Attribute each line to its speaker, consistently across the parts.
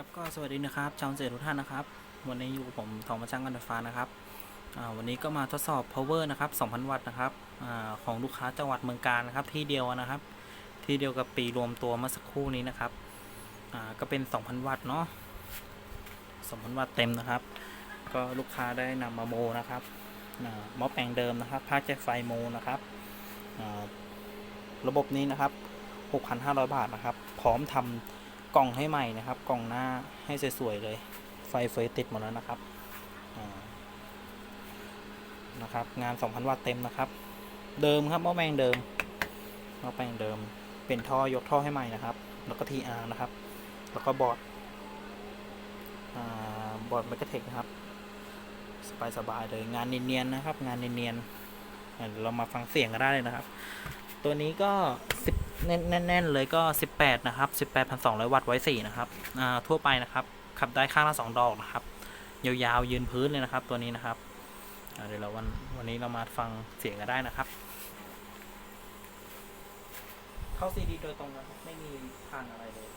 Speaker 1: ครับก็สวัสดีนะครับชาวเจทุกท่านนะครับ วันนี้อยู่กับผมทองมาช่างกันไฟฟ้านะครับวันนี้ก็มาทดสอบ power นะครับ 2,000 วัตต์นะครับอของลูกค้าจังหวัดเมืองการนะครับ ที่เดียวนะครับ ที่เดียวกับปีรวมตัวเมื่อสักครู่นี้นะครับก็เป็น 2,000 วัตต์เนาะ2,000 วัตต์เต็มนะครับ ก็ลูกค้าได้นำมาโมนะครับมอแปลงเดิมนะครับภาคจากไฟโมนะครับระบบนี้นะครับ 6,500 บาทนะครับ พร้อมทำ กล่องให้ใหม่นะครับ กล่องหน้าให้สวยๆเลย ไฟเฟยติดหมดแล้วนะครับนะครับ งาน 2,000 วัตต์เต็มนะครับ เดิมครับหม้อแปลงเดิมหม้อแปลงเดิม เป็นท่อยกท่อให้ใหม่นะครับ แล้วก็ TR นะครับ แล้วก็บอร์ดบอร์ดแมกเทคนะครับ สบายๆเลยงานเนียนๆนะครับ งานเนียนๆอ่าเดี๋ยวเรามาฟังเสียงกันได้เลยนะครับ ตัวนี้ก็ 10 แน่นๆเลยก็ 18 นะครับ 18,200 วัตต์ไว้ 4 นะครับทั่วไปนะครับ ขับได้ข้างละ 2 ดอกนะครับ ยาวๆ ยืนพื้นเลยนะครับ ตัวนี้นะครับเดี๋ยวเราวันวันนี้เรามาฟังเสียงกันได้นะครับ เข้าซีดีโดยตรงนะครับ ไม่มีผ่านอะไรเลย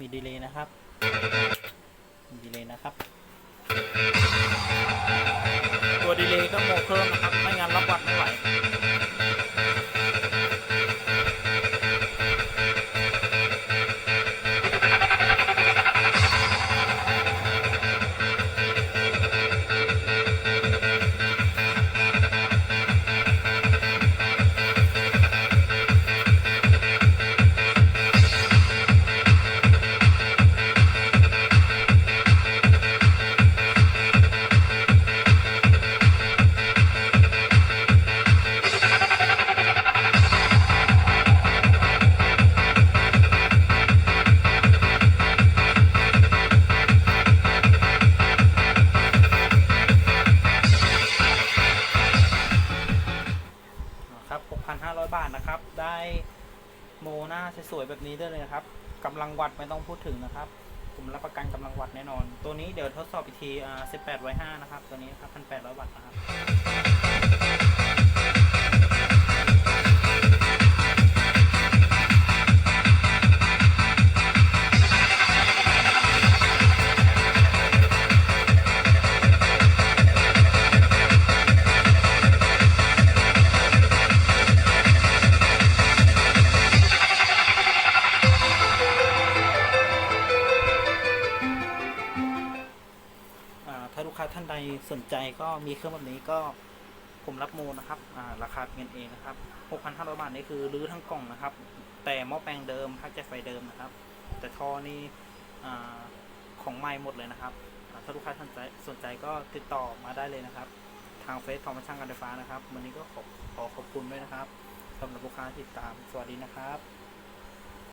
Speaker 1: มีดีเลย์นะครับ มีดีเลย์นะครับ ตัวดีเลย์ก็โมเพิ่มนะครับ ไม่งั้นรับวัดไม่ไหว 6,500 บาทนะครับ ได้โมหน้าสวยๆแบบนี้ได้เลยนะครับกำลังวัดไม่ต้องพูดถึงนะครับ ผมรับประกันกำลังวัดแน่นอน ตัวนี้เดี๋ยวทดสอบอีกทีอ่า18ไว้5นะครับ ตัวนี้ครับ1,800วัตต์นะครับาถ้าลูกค้าท่านใดสนใจก็มีเครื่องแบบนี้ก็ผมรับโมนะครับอ่าราคาเงินเองนะครับ 6,500 บาทนี่คือรื้อทั้งกล่องนะครับ แต่หม้อแปลงเดิมพักจากไฟเดิมนะครับ แต่ท่อนี่อาของใหม่หมดเลยนะครับ ถ้าลูกค้าสนใจสนใจก็ติดต่อมาได้เลยนะครับ ทางเฟซของมช่างการไฟฟ้านะครับ วันนี้ก็ขอขอขอบคุณด้วยนะครับสำหรับลูกค้าที่ติดตาม สวัสดีนะครับ